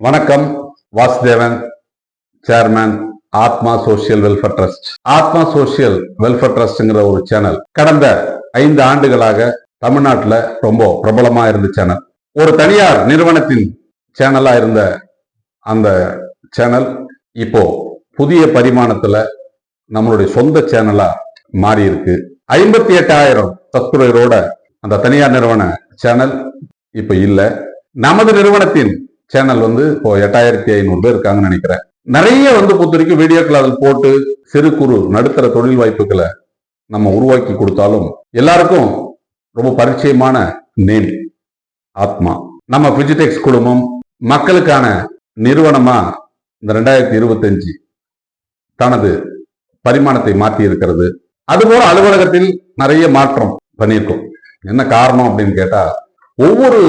வணக்கம் Vasudevan chairman Atma social welfare trust Atma social welfare ட்ரஸ்ட்ங்கிற ஒரு channel கடந்த ஐந்து ஆண்டுகளாக தமிழ்நாட்டில் ரொம்ப பிரபலமா இருந்த சேனல் ஒரு தனியார் நிறுவனத்தின் சேனலா இருந்த அந்த சேனல் இப்போ புதிய பரிமாணத்துல நம்மளுடைய சொந்த சேனலா மாறி இருக்கு ஐம்பத்தி எட்டாயிரம் சப்ஸ்கிரைபரோட அந்த தனியார் நிறுவன சேனல் இப்போ இல்லை. நமது நிறுவனத்தின் சேனல் வந்து இப்போ எட்டாயிரத்தி ஐநூறு பேர் இருக்காங்கன்னு நினைக்கிறேன். நிறைய வந்து பொறுத்த வரைக்கும் வீடியோக்கள் அதில் போட்டு சிறு குறு நடுத்தர தொழில் வாய்ப்புகளை நம்ம உருவாக்கி கொடுத்தாலும் எல்லாருக்கும் ரொம்ப பரிச்சயமான நேம் ஆத்மா. நம்ம பிஜிடெக்ஸ் குழுமம் மக்களுக்கான நிறுவனமா இந்த ரெண்டாயிரத்தி இருபத்தஞ்சு தனது பரிமாணத்தை மாற்றி இருக்கிறது அதுபோல அலுவலகத்தில் நிறைய மாற்றம் பண்ணியிருக்கோம். என்ன காரணம் அப்படின்னு கேட்டா ஒவ்வொரு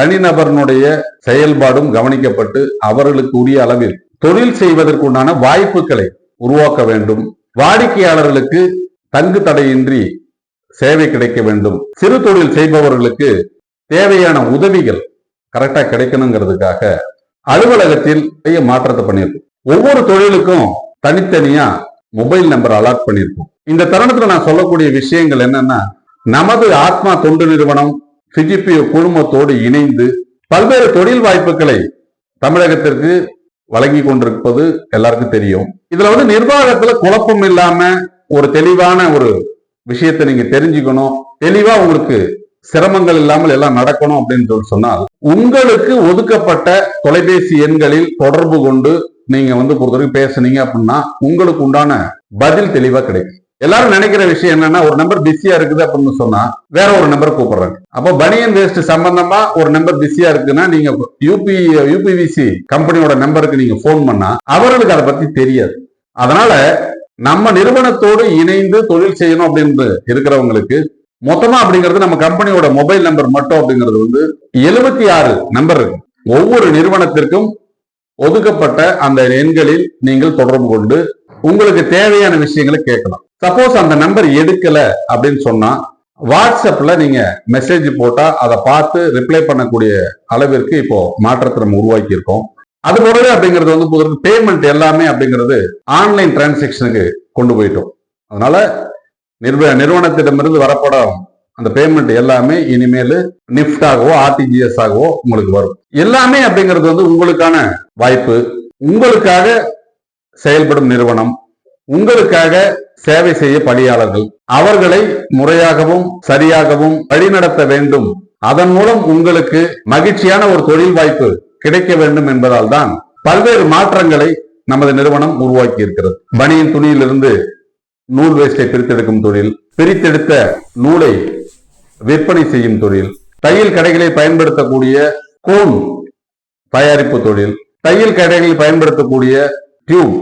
தனிநபரனுடைய செயல்பாடும் கவனிக்கப்பட்டு அவர்களுக்கு உரிய அளவில் தொழில் செய்வதற்குண்டான வாய்ப்புகளை உருவாக்க வேண்டும். வாடிக்கையாளர்களுக்கு தங்கு தடையின்றி சேவை கிடைக்க வேண்டும். சிறு தொழில் செய்பவர்களுக்கு தேவையான உதவிகள் கரெக்டா கிடைக்கணுங்கிறதுக்காக அலுவலகத்தில் மாற்றத்தை பண்ணியிருக்கோம். ஒவ்வொரு தொழிலுக்கும் தனித்தனியா மொபைல் நம்பர் அலாட் பண்ணியிருக்கோம். இந்த தருணத்துல நான் சொல்லக்கூடிய விஷயங்கள் என்னன்னா நமது ஆத்மா தொண்டு நிறுவனம் பிஜிபி குழுமத்தோடு இணைந்து பல்வேறு தொழில் வாய்ப்புகளை தமிழகத்திற்கு வழங்கி கொண்டிருப்பது எல்லாருக்கும் தெரியும். இதுல வந்து நிர்வாகத்துல குழப்பம் இல்லாம ஒரு தெளிவான ஒரு விஷயத்தை நீங்க தெரிஞ்சுக்கணும். தெளிவா உங்களுக்கு சிரமங்கள் இல்லாமல் எல்லாம் நடக்கணும் அப்படின்னு சொல்லி சொன்னால் உங்களுக்கு ஒதுக்கப்பட்ட தொலைபேசி எண்களில் தொடர்பு கொண்டு நீங்க வந்து பொறுத்தவரைக்கும் பேசுனீங்க அப்படின்னா உங்களுக்கு உண்டான பதில் தெளிவா கிடைக்கும். எல்லாரும் நினைக்கிற விஷயம் என்னன்னா ஒரு நம்பர் பிஸியா இருக்குது அப்படின்னு சொன்னா வேற ஒரு நம்பர் கூப்பிடுறாங்க. அப்போ பனியன் வேஸ்ட் சம்பந்தமா ஒரு நம்பர் பிஸியா இருக்குன்னா நீங்க யூபி யூபிவிசி கம்பெனியோட நம்பருக்கு நீங்க போன் பண்ணா அவர்களுக்கு அதை பத்தி தெரியாது. அதனால நம்ம நிறுவனத்தோடு இணைந்து தொழில் செய்யணும் அப்படின்னு இருக்கிறவங்களுக்கு மொத்தமா அப்படிங்கிறது நம்ம கம்பெனியோட மொபைல் நம்பர் மட்டும் அப்படிங்கிறது வந்து எழுபத்தி ஆறு நம்பர் இருக்கு. ஒவ்வொரு நிறுவனத்திற்கும் ஒதுக்கப்பட்ட அந்த எண்களில் நீங்கள் தொடர்பு கொண்டு உங்களுக்கு தேவையான விஷயங்களை கேட்கலாம். சப்போஸ் அந்த நம்பர் எடுக்கல அப்படின்னு சொன்னா வாட்ஸ்அப்ல நீங்க மெசேஜ் போட்டா அதை பார்த்து ரிப்ளை பண்ணக்கூடிய அளவிற்கு இப்போ மாற்றத்தை நம்ம உருவாக்கி இருக்கோம். அது போலவே அப்படிங்கிறது வந்து புது பேமெண்ட் எல்லாமே அப்படிங்கிறது ஆன்லைன் டிரான்சாக்ஷனுக்கு கொண்டு போயிட்டோம். அதனால நிறுவ நிறுவனத்திடமிருந்து வரப்படும் அந்த பேமெண்ட் எல்லாமே இனிமேல் நிப்ட் ஆகவோ ஆர்டிஜிஎஸ் ஆகவோ உங்களுக்கு வரும். எல்லாமே அப்படிங்கிறது வந்து உங்களுக்கான வாய்ப்பு. உங்களுக்காக செயல்படும் நிறுவனம். உங்களுக்காக சேவை செய்ய பணியாளர்கள். அவர்களை முறையாகவும் சரியாகவும் வழிநடத்த வேண்டும். அதன் மூலம் உங்களுக்கு மகிழ்ச்சியான ஒரு தொழில் வாய்ப்பு கிடைக்க வேண்டும் என்பதால் தான் பல்வேறு மாற்றங்களை நமது நிறுவனம் உருவாக்கி இருக்கிறது பனியின் துணியிலிருந்து நூல் வேஸ்டை பிரித்தெடுக்கும் தொழில் பிரித்தெடுத்த நூலை விற்பனை செய்யும் தொழில் தையல் கடைகளை பயன்படுத்தக்கூடிய கோன் தயாரிப்பு தொழில் தையல் கடைகளில் பயன்படுத்தக்கூடிய டியூப்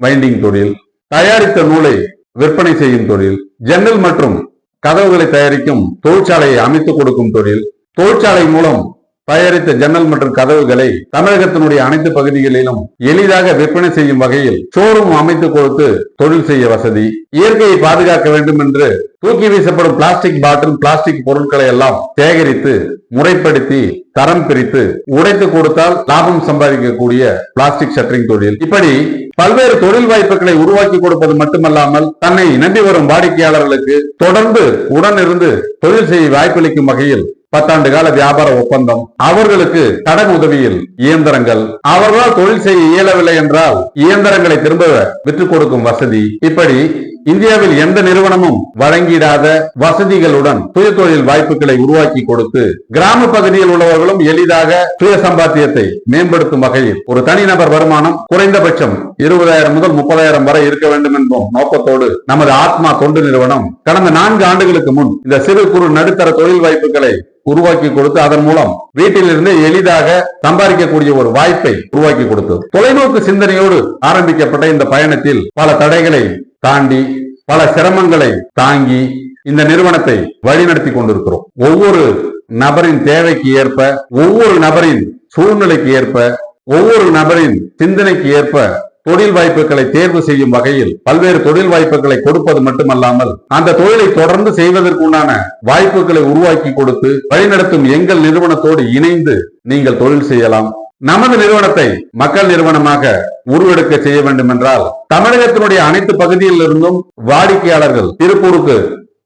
வைண்டிங் தொழில் தயாரித்த நூலை விற்பனை செய்யும் தொழில் ஜன்னல் மற்றும் கதவுகளை தயாரிக்கும் தொழிற்சாலையை அமைத்துக் கொடுக்கும் தொழில் தொழிற்சாலை மூலம் தயாரித்த ஜன்னல் மற்றும் கதவுகளை தமிழகத்தினுடைய அனைத்து பகுதிகளிலும் எளிதாக விற்பனை செய்யும் வகையில் ஷோரூம் அமைத்து கொடுத்து தொழில் செய்ய வசதி. இயற்கையை பாதுகாக்க வேண்டும் என்று தூக்கி வீசப்படும் பிளாஸ்டிக் பாட்டில் பிளாஸ்டிக் பொருட்களை எல்லாம் சேகரித்து முறைப்படுத்தி தரம் பிரித்து உடைத்து கொடுத்தால் லாபம் சம்பாதிக்கக்கூடிய பிளாஸ்டிக் ஷட்டரிங் தொழில். இப்படி பல்வேறு தொழில் வாய்ப்புகளை உருவாக்கி கொடுப்பது மட்டுமல்லாமல் தன்னை நம்பி வரும் வாடிக்கையாளர்களுக்கு தொடர்ந்து உடனிருந்து தொழில் செய்ய வாய்ப்பளிக்கும் வகையில் பத்தாண்டு கால வியாபார ஒப்பந்தம். அவர்களுக்கு கடன் உதவியில் இயந்திரங்கள். அவர்களால் தொழில் செய்ய இயலவில்லை என்றால் இயந்திரங்களை திரும்ப விற்றுக் கொடுக்கும் வசதி. இப்படி இந்தியாவில் எந்த நிறுவனமும் வழங்கிடாத வசதிகளுடன் சுய தொழில் வாய்ப்புகளை உருவாக்கி கொடுத்து கிராம பகுதியில் உள்ளவர்களும் எளிதாக சுய சம்பாத்தியத்தை மேம்படுத்தும் வகையில் ஒரு தனிநபர் வருமானம் குறைந்தபட்சம் இருபதாயிரம் முதல் முப்பதாயிரம் வரை இருக்க வேண்டும் என்போம் நோக்கத்தோடு நமது ஆத்மா தொண்டு நிறுவனம் கடந்த நான்கு ஆண்டுகளுக்கு முன் இந்த சிறு குறு நடுத்தர தொழில் வாய்ப்புகளை உருவாக்கி கொடுத்து அதன் மூலம் வீட்டிலிருந்து எளிதாக சம்பாதிக்கக்கூடிய ஒரு வாய்ப்பை உருவாக்கி கொடுத்தது. தொலைநோக்கு சிந்தனையோடு ஆரம்பிக்கப்பட்ட இந்த பயணத்தில் பல தடைகளை தாண்டி பல சிரமங்களை தாங்கி இந்த நிறுவனத்தை வழிநடத்தி கொண்டிருக்கிறோம். ஒவ்வொரு நபரின் தேவைக்கு ஏற்ப ஒவ்வொரு நபரின் சூழ்நிலைக்கு ஏற்ப ஒவ்வொரு நபரின் சிந்தனைக்கு ஏற்ப தொழில் வாய்ப்புகளை தேர்வு செய்யும் வகையில் பல்வேறு தொழில் வாய்ப்புகளை கொடுப்பது மட்டுமல்லாமல் அந்த தொழிலை தொடர்ந்து செய்வதற்குண்டான வாய்ப்புகளை உருவாக்கி கொடுத்து வழிநடத்தும் எங்கள் நிறுவனத்தோடு இணைந்து நீங்கள் தொழில் செய்யலாம். நமது நிறுவனத்தை மக்கள் நிறுவனமாக உருவெடுக்க செய்ய வேண்டும் என்றால் தமிழகத்தினுடைய அனைத்து பகுதியில் இருந்தும் வாடிக்கையாளர்கள் திருப்பூருக்கு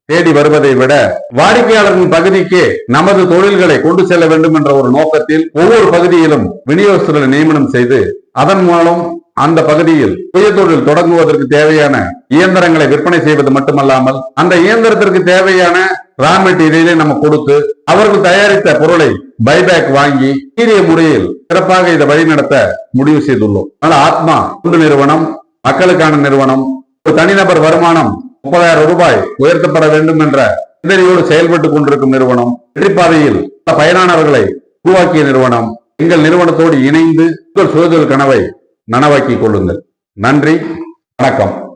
தேடி வருவதை விட வாடிக்கையாளர்களின் பகுதிக்கே நமது தொழில்களை கொண்டு செல்ல வேண்டும் என்ற ஒரு நோக்கத்தில் ஒவ்வொரு பகுதியிலும் விநியோகஸ்தர்களை நியமனம் செய்து அதன் மூலம் அந்த பகுதியில் சுய தொழில் தொடங்குவதற்கு தேவையான இயந்திரங்களை விற்பனை செய்வது மட்டுமல்லாமல் அந்த இயந்திரத்திற்கு தேவையான ரா மெட்டீரியலை நம்ம கொடுத்து அவர்கள் தயாரித்த பொருளை பைபேக் வாங்கி சீரிய முறையில் சிறப்பாக இதை வழிநடத்த முடிவு செய்துள்ளோம். அதனால ஆத்மா தொண்டு நிறுவனம் மக்களுக்கான நிறுவனம் ஒரு தனிநபர் வருமானம் முப்பதாயிரம் ரூபாய் உயர்த்தப்பட வேண்டும் என்ற சிந்தனையோடு செயல்பட்டுக் கொண்டிருக்கும் நிறுவனம் வெற்றிப்பாதையில் பயனானவர்களை பயனாளர்களை உருவாக்கிய நிறுவனம் எங்கள் நிறுவனத்தோடு இணைந்து உங்கள் சுயதொழில் கனவை நனவாக்கிக் கொள்ளுங்கள். நன்றி வணக்கம்.